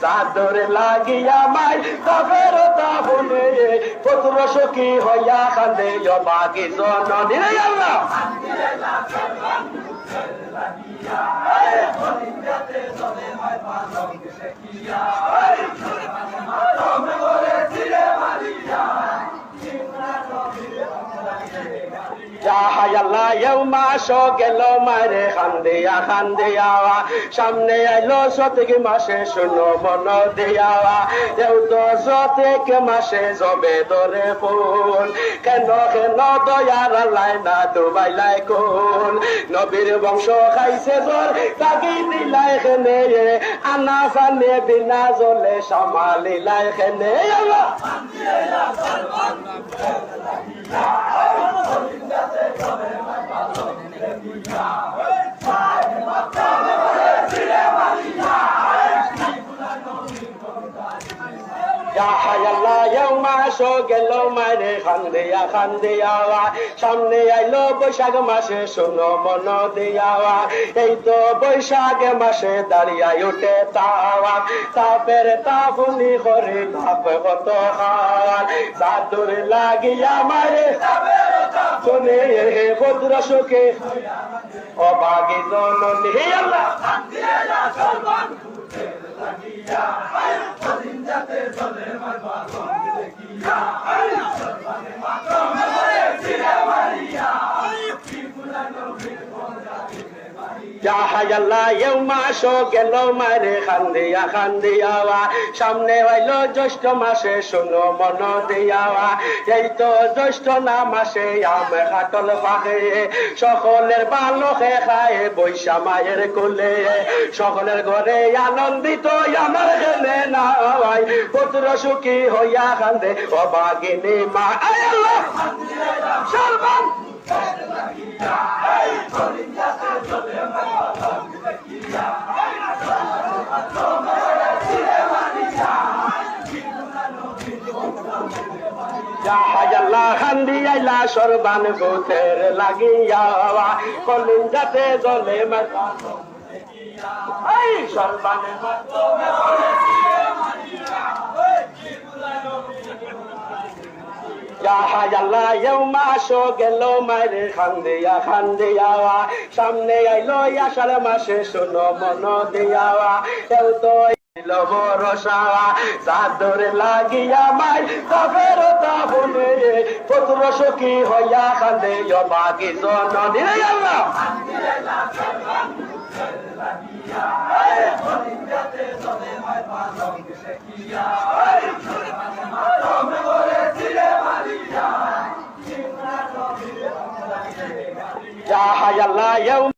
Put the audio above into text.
চাদর লাগিয়া মাই তবের তাবনে। পুত্র সখী হইয়া কান্দে বাকি জননী। আল্লাহ! যাহায়াল্লাহ এও মাসও গেল মারে খান্দিয়া খান্দিয়াওয়া সামনে আইলো সতেক মাসে শুনো মন দিয়াওয়া। এও তো সতেক মাসে জবে দরে ফুল। কেন কেন দয়ার লাই না ডুবাইলাই কোন নবীর বংশ খাইছে জল তাকে দিলাই খেনে। আনা ফানে বিনা জলে সামালিলাই খেনে। আল্লাহ! يا حيا মাসও গেল মারে খান্দিয়া খান্দিয়াওয়া সামনে আইলো বৈশাখ মাসে, শোনো মন দিয়াওয়া এই তো বৈশাখ মাসে দাঁড়িয়ে উঠে তাওয়া। তাপের তাপুনি করে তাপ কত খাওয়ার জাদুর লাগিয়া মারে শুনে ভদ্র সুখে। অবাগি জননী আল্লাহ! যাহায়াল্লাহ এও মাসও গেল মারে খান্দিয়া খান্দিয়াওয়া সামনে হইল জ্যৈষ্ঠ মাসে, শুনো মন দিয়াওয়া এই তো জ্যৈষ্ঠ না মাসে, আম হাটল পাখে সকলের বালকে খায় বৈশা মায়ের কোলে। সকলের ঘরে আনন্দিত, আমার গেলে না পুত্র সুখী হইয়া খান্দে কান্দে অবাগিনী মা। আয় আল্লাহ! সর্বান যাহায়াল্লাহ খান্দি আইলা সরবান ভূতের লাগিয়া কলিন যাতে জলে মাতা সরবানে যাহায়াল্লাহ এও মাসও গেল মারে খান্দিয়া খান্দিয়াওয়া সামনে আইলো আষাঢ় মাসে, শোনো মন দিয়াওয়া এও তো চাদর লাগিয়া মাই তবের তাবনে। পুত্র সখী হইয়া কান্দে বাকি জননী। রে আল্লাহ যাহায়াল্লাহ এও